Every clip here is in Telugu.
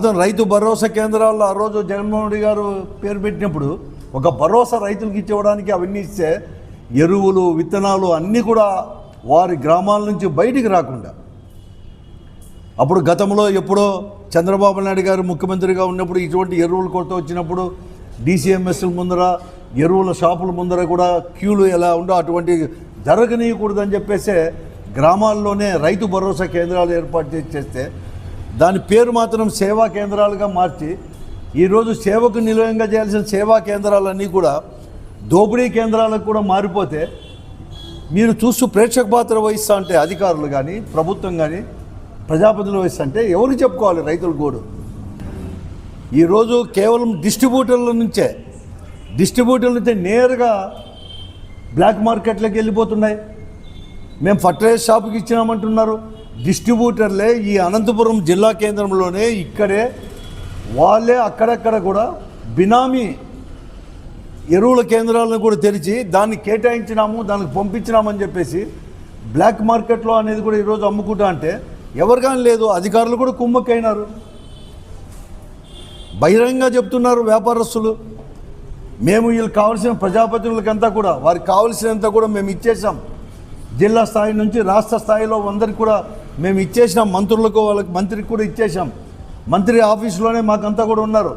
మొత్తం రైతు భరోసా కేంద్రాల్లో ఆ రోజు జగన్మోహన్ రెడ్డి గారు పేరు పెట్టినప్పుడు ఒక భరోసా రైతులకు ఇచ్చేవడానికి అవన్నీ ఇస్తే ఎరువులు విత్తనాలు అన్నీ కూడా వారి గ్రామాల నుంచి బయటికి రాకుండా. అప్పుడు గతంలో ఎప్పుడో చంద్రబాబు నాయుడు గారు ముఖ్యమంత్రిగా ఉన్నప్పుడు ఇటువంటి ఎరువుల కొరత వచ్చినప్పుడు డీసీఎంఎస్ల ముందర ఎరువుల షాపుల ముందర కూడా క్యూలు ఎలా ఉండో అటువంటి జరగనీయకూడదని చెప్పేసి గ్రామాల్లోనే రైతు భరోసా కేంద్రాలు ఏర్పాటు చేసి చేస్తే దాని పేరు మాత్రం సేవా కేంద్రాలుగా మార్చి ఈరోజు సేవకు నిలయంగా చేయాల్సిన సేవా కేంద్రాలన్నీ కూడా దోపిడీ కేంద్రాలకు కూడా మారిపోతే మీరు చూస్తూ ప్రేక్షక పాత్ర వహిస్తా అంటే అధికారులు కానీ ప్రభుత్వం కానీ ప్రజాప్రతినిధులు వహిస్తా అంటే ఎవరికి చెప్పుకోవాలి రైతుల గోడు? ఈరోజు కేవలం డిస్ట్రిబ్యూటర్ల నుంచే డిస్ట్రిబ్యూటర్ల నుంచే నేరుగా బ్లాక్ మార్కెట్లోకి వెళ్ళిపోతున్నాయి. మేము ఫర్టిలైజర్ షాప్కి ఇచ్చినామంటున్నారు. డిస్ట్రిబ్యూటర్లే ఈ అనంతపురం జిల్లా కేంద్రంలోనే ఇక్కడే వాళ్ళే అక్కడక్కడ కూడా బినామీ ఎరువుల కేంద్రాలను కూడా తెరిచి దాన్ని కేటాయించినాము దానికి పంపించినామని చెప్పేసి బ్లాక్ మార్కెట్లో అనేది కూడా ఈరోజు అమ్ముకుంటా అంటే ఎవరు కానీ లేదు అధికారులు కూడా కుమ్మక్కైనారు. బహిరంగంగా చెప్తున్నారు వ్యాపారస్తులు. మేము వీళ్ళు కావలసిన ప్రజాప్రతినిధులకంతా కూడా వారికి కావాల్సినంత కూడా మేము ఇచ్చేసాం జిల్లా స్థాయి నుంచి రాష్ట్ర స్థాయిలో అందరికి కూడా మేము ఇచ్చేసినాం మంత్రులకు వాళ్ళకి మంత్రికి కూడా ఇచ్చేసాం మంత్రి ఆఫీసులోనే మాకంతా కూడా ఉన్నారు.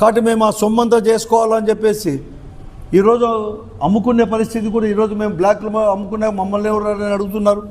కాబట్టి మేము ఆ సొమ్మంతా చేసుకోవాలని చెప్పేసి ఈరోజు అమ్ముకునే పరిస్థితి కూడా ఈరోజు మేము బ్లాక్లో అమ్ముకునే మమ్మల్ని ఎవరు అడుగుతున్నారు?